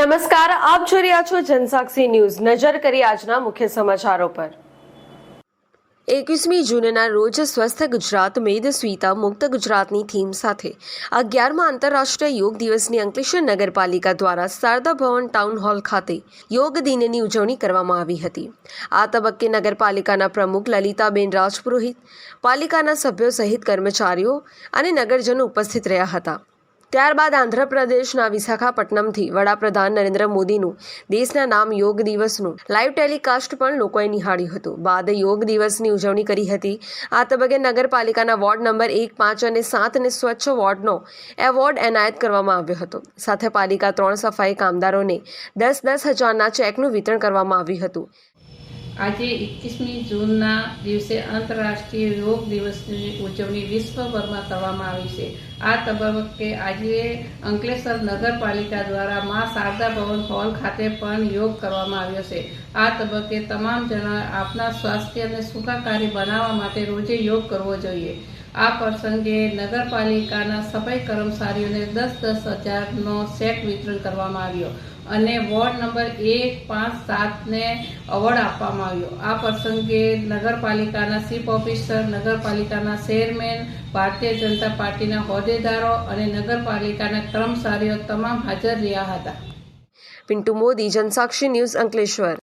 નમસ્કાર, આપ જોઈ રહ્યા છો જનસાક્ષી ન્યૂઝ. નજર કરી આજના મુખ્ય સમાચારો પર. એકવીસમી જૂનના રોજ સ્વસ્થ ગુજરાત મેદ સ્વીતા મુક્ત ગુજરાતની થીમ સાથે. અગિયારમા આંતરરાષ્ટ્રીય યોગ દિવસની અંકલેશ્વર નગરપાલિકા દ્વારા શારદા ભવન ટાઉન હોલ ખાતે યોગ દિનની ઉજવણી કરવામાં આવી હતી. આ તબક્કે નગરપાલિકાના પ્રમુખ લલિતાબેન રાજપુરોહિત, પાલિકાના સભ્યો સહિત કર્મચારીઓ અને નગરજનો ઉપસ્થિત રહ્યા હતા. ત્યારબાદ આંધ્રપ્રદેશના વિશાખાપટ્ટનમથી વડાપ્રધાન નરેન્દ્ર મોદીનું દેશના નામ યોગ દિવસનું લાઈવ ટેલિકાસ્ટ પણ લોકોએ નિહાળ્યું હતું. બાદ યોગ દિવસની ઉજવણી કરી હતી. આ તબક્કે નગરપાલિકાના વોર્ડ નંબર એક, પાંચ અને સાતને સ્વચ્છ વોર્ડનો એવોર્ડ એનાયત કરવામાં આવ્યો હતો. સાથે પાલિકા ત્રણ સફાઈ કામદારોને દસ દસ હજારના ચેકનું વિતરણ કરવામાં આવ્યું હતું. આજે એકવીસમી જૂનના દિવસે આંતરરાષ્ટ્રીય યોગ દિવસની ઉજવણી વિશ્વભરમાં કરવામાં આવી છે. આ તબક્કે આજે અંકલેશ્વર નગરપાલિકા દ્વારા મા શારદા ભવન હોલ ખાતે પણ યોગ કરવામાં આવ્યો છે. આ તબક્કે તમામ જણા આપના સ્વાસ્થ્યને સુખાકારી બનાવવા માટે રોજે યોગ કરવો જોઈએ. આ પ્રસંગે નગરપાલિકાના સફાઈ કર્મચારીઓને દસ દસ હજારનો સેટ વિતરણ કરવામાં આવ્યો અને વોર્ડ નંબર એક પાંચ સાતને એવોર્ડ આપવામાં આવ્યો. આ પ્રસંગે નગરપાલિકાના ચીફ ઓફિસર, નગરપાલિકાના ચેરમેન, ભારતીય જનતા પાર્ટીના હોદ્દેદારો અને નગરપાલિકાના કર્મચારીઓ તમામ હાજર રહ્યા હતા. પિન્ટુ મોદી, જનસાક્ષી ન્યૂઝ અંકલેશ્વર.